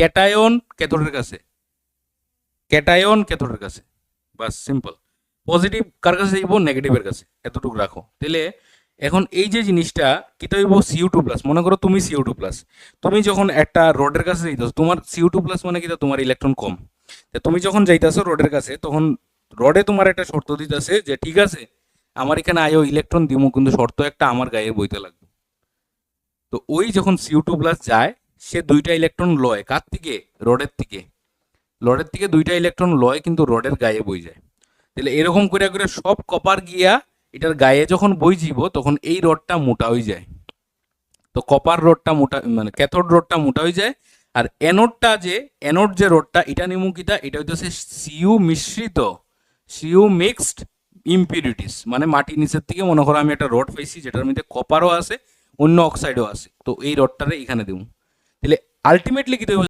Cation ক্যাথোডের কাছে। Cation ক্যাথোডের কাছে। বাস simple positive কার কাছে যাইব নেগেটিভের কাছে। এতটুকু রাখো। তাহলে এখন এই যে জিনিসটা কিটা হইব সিউ টু প্লাস মনে করো তুমি সিউ টু প্লাস তুমি যখন একটা রোডের কাছে যাইতেছো, তোমার সিউ টু প্লাস মানে কিটা তোমার ইলেকট্রন কম। তুমি যখন যাইতেছো রোডের কাছে, তখন রডে তোমার একটা শর্ত দিতেছে যে, ঠিক আছে, আমার এখানে আয়ো ইলেকট্রন দিমু, কিন্তু শর্ত একটা আমার গায়ে বইতে লাগবে। তো ওই যখন সিউ টু প্লাস যায় সে দুইটা ইলেকট্রন লয়। কার থেকে? রডের থেকে। রডের থেকে দুইটা ইলেকট্রন লয়, কিন্তু রডের গায়ে বই যায়। তাহলে এরকম করে করে সব কপার গিয়া এটার গায়ে যখন বই যাব, তখন এই রডটা মোটা হয়ে যায়। তো কপার রডটা মোটা মানে ক্যাথোড রডটা মোটা হয়ে যায়। আর অ্যানোডটা যে অ্যানোড যে রডটা, এটা নিমুকিটা এটা হইতেছে সিউ মিশ্রিত সিউ মিক্সড ইম্পিউরিটিস মানে মাটি নিচের থেকে মনে করো আমি একটা রড পাইছি, যেটার মধ্যে কপারও আছে, অন্য অক্সাইডও আছে। তো এই রডটারে এখানে দেবো। তাহলে আলটিমেটলি কি দেবো